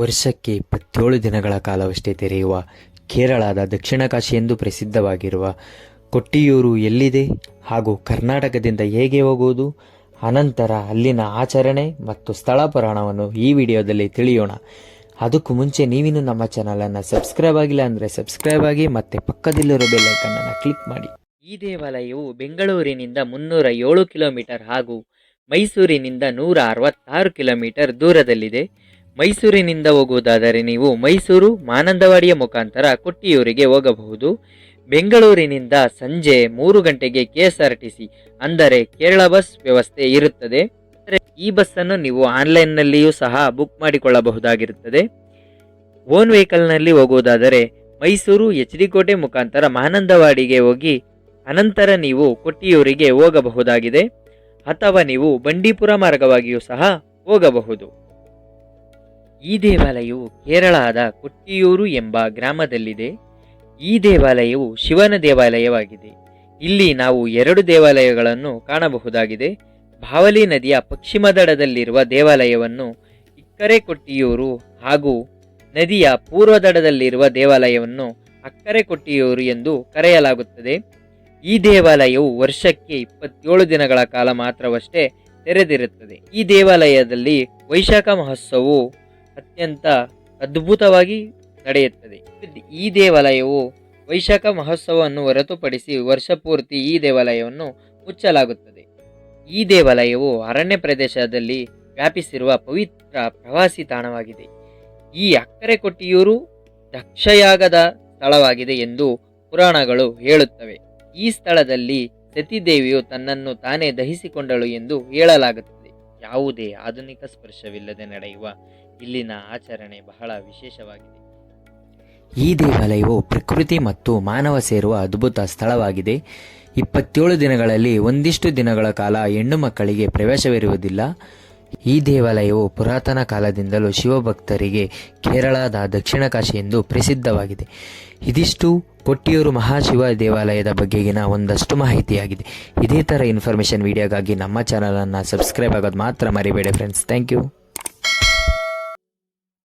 ವರ್ಷಕ್ಕೆ ಇಪ್ಪತ್ತೇಳು ದಿನಗಳ ಕಾಲವಷ್ಟೇ ತೆರೆಯುವ ಕೇರಳದ ದಕ್ಷಿಣ ಕಾಶಿ ಎಂದು ಪ್ರಸಿದ್ಧವಾಗಿರುವ ಕೊಟ್ಟಿಯೂರು ಎಲ್ಲಿದೆ ಹಾಗೂ ಕರ್ನಾಟಕದಿಂದ ಹೇಗೆ ಹೋಗುವುದು? ಅನಂತರ ಅಲ್ಲಿನ ಆಚರಣೆ ಮತ್ತು ಸ್ಥಳ ಪುರಾಣವನ್ನು ಈ ವಿಡಿಯೋದಲ್ಲಿ ತಿಳಿಯೋಣ. ಅದಕ್ಕೂ ಮುಂಚೆ ನೀವಿನ್ನು ನಮ್ಮ ಚಾನಲನ್ನು ಸಬ್ಸ್ಕ್ರೈಬ್ ಆಗಿಲ್ಲ ಅಂದರೆ ಸಬ್ಸ್ಕ್ರೈಬ್ ಆಗಿ ಮತ್ತು ಪಕ್ಕದಲ್ಲಿರೋ ಬೆಲ್ಲೈಕನ್ನನ್ನು ಕ್ಲಿಕ್ ಮಾಡಿ. ಈ ದೇವಾಲಯವು ಬೆಂಗಳೂರಿನಿಂದ ಮುನ್ನೂರ ಏಳು ಕಿಲೋಮೀಟರ್ ಹಾಗೂ ಮೈಸೂರಿನಿಂದ ನೂರ ಅರವತ್ತಾರು ಕಿಲೋಮೀಟರ್ ದೂರದಲ್ಲಿದೆ. ಮೈಸೂರಿನಿಂದ ಹೋಗುವುದಾದರೆ ನೀವು ಮೈಸೂರು ಮಾನಂದವಾಡಿಯ ಮುಖಾಂತರ ಕೊಟ್ಟಿಯೂರಿಗೆ ಹೋಗಬಹುದು. ಬೆಂಗಳೂರಿನಿಂದ ಸಂಜೆ ಮೂರು ಗಂಟೆಗೆ K S R T C ಅಂದರೆ ಕೇರಳ ಬಸ್ ವ್ಯವಸ್ಥೆ ಇರುತ್ತದೆ. ಈ ಬಸ್ಸನ್ನು ನೀವು ಆನ್ಲೈನ್ನಲ್ಲಿಯೂ ಸಹ ಬುಕ್ ಮಾಡಿಕೊಳ್ಳಬಹುದಾಗಿರುತ್ತದೆ. ಓನ್ ವೆಹಿಕಲ್ನಲ್ಲಿ ಹೋಗುವುದಾದರೆ ಮೈಸೂರು ಎಚ್ ಡಿ ಕೋಟೆ ಮುಖಾಂತರ ಮಾನಂದವಾಡಿಗೆ ಹೋಗಿ ಅನಂತರ ನೀವು ಕೊಟ್ಟಿಯೂರಿಗೆ ಹೋಗಬಹುದಾಗಿದೆ. ಅಥವಾ ನೀವು ಬಂಡೀಪುರ ಮಾರ್ಗವಾಗಿಯೂ ಸಹ ಹೋಗಬಹುದು. ಈ ದೇವಾಲಯವು ಕೇರಳದ ಕೊಟ್ಟಿಯೂರು ಎಂಬ ಗ್ರಾಮದಲ್ಲಿದೆ. ಈ ದೇವಾಲಯವು ಶಿವನ ದೇವಾಲಯವಾಗಿದೆ. ಇಲ್ಲಿ ನಾವು ಎರಡು ದೇವಾಲಯಗಳನ್ನು ಕಾಣಬಹುದಾಗಿದೆ. ಭಾವಲಿ ನದಿಯ ಪಶ್ಚಿಮ ದಡದಲ್ಲಿರುವ ದೇವಾಲಯವನ್ನು ಇಕ್ಕರೆ ಕೊಟ್ಟಿಯೂರು ಹಾಗೂ ನದಿಯ ಪೂರ್ವ ದಡದಲ್ಲಿರುವ ದೇವಾಲಯವನ್ನು ಅಕ್ಕರೆ ಕೊಟ್ಟಿಯೂರು ಎಂದು ಕರೆಯಲಾಗುತ್ತದೆ. ಈ ದೇವಾಲಯವು ವರ್ಷಕ್ಕೆ ಇಪ್ಪತ್ತೇಳು ದಿನಗಳ ಕಾಲ ಮಾತ್ರವಷ್ಟೇ ತೆರೆದಿರುತ್ತದೆ. ಈ ದೇವಾಲಯದಲ್ಲಿ ವೈಶಾಖ ಮಹೋತ್ಸವವು ಅತ್ಯಂತ ಅದ್ಭುತವಾಗಿ ನಡೆಯುತ್ತದೆ. ಈ ದೇವಾಲಯವು ವೈಶಾಖ ಮಹೋತ್ಸವವನ್ನು ಹೊರತುಪಡಿಸಿ ವರ್ಷಪೂರ್ತಿ ಈ ದೇವಾಲಯವನ್ನು ಮುಚ್ಚಲಾಗುತ್ತದೆ. ಈ ದೇವಾಲಯವು ಅರಣ್ಯ ಪ್ರದೇಶದಲ್ಲಿ ವ್ಯಾಪಿಸಿರುವ ಪವಿತ್ರ ಪ್ರವಾಸಿ ತಾಣವಾಗಿದೆ. ಈ ಅಕ್ಕರೆ ಕೊಟ್ಟಿಯೂರು ದಕ್ಷಯಾಗದ ಸ್ಥಳವಾಗಿದೆ ಎಂದು ಪುರಾಣಗಳು ಹೇಳುತ್ತವೆ. ಈ ಸ್ಥಳದಲ್ಲಿ ಸತಿದೇವಿಯು ತನ್ನನ್ನು ತಾನೇ ದಹಿಸಿಕೊಂಡಳು ಎಂದು ಹೇಳಲಾಗುತ್ತದೆ. ಯಾವುದೇ ಆಧುನಿಕ ಸ್ಪರ್ಶವಿಲ್ಲದೆ ನಡೆಯುವ ಇಲ್ಲಿನ ಆಚರಣೆ ಬಹಳ ವಿಶೇಷವಾಗಿದೆ. ಈ ದೇವಾಲಯವು ಪ್ರಕೃತಿ ಮತ್ತು ಮಾನವ ಸೇರುವ ಅದ್ಭುತ ಸ್ಥಳವಾಗಿದೆ. ಇಪ್ಪತ್ತೇಳು ದಿನಗಳಲ್ಲಿ ಒಂದಿಷ್ಟು ದಿನಗಳ ಕಾಲ ಹೆಣ್ಣು ಮಕ್ಕಳಿಗೆ ಪ್ರವೇಶವಿರುವುದಿಲ್ಲ. ಈ ದೇವಾಲಯವು ಪುರಾತನ ಕಾಲದಿಂದಲೂ ಶಿವಭಕ್ತರಿಗೆ ಕೇರಳದ ದಕ್ಷಿಣ ಕಾಶಿ ಎಂದು ಪ್ರಸಿದ್ಧವಾಗಿದೆ. ಇದಿಷ್ಟು ಕೊಟ್ಟಿಯೂರು ಮಹಾಶಿವ ದೇವಾಲಯದ ಬಗ್ಗೆಗಿನ ಒಂದಷ್ಟು ಮಾಹಿತಿಯಾಗಿದೆ. ಇದೇ ಥರ ಇನ್ಫಾರ್ಮೇಷನ್ ವಿಡಿಯೋಗಾಗಿ ನಮ್ಮ ಚಾನಲನ್ನು ಸಬ್ಸ್ಕ್ರೈಬ್ ಆಗೋದು ಮಾತ್ರ ಮರಿಬೇಡಿ ಫ್ರೆಂಡ್ಸ್ ಥ್ಯಾಂಕ್ ಯು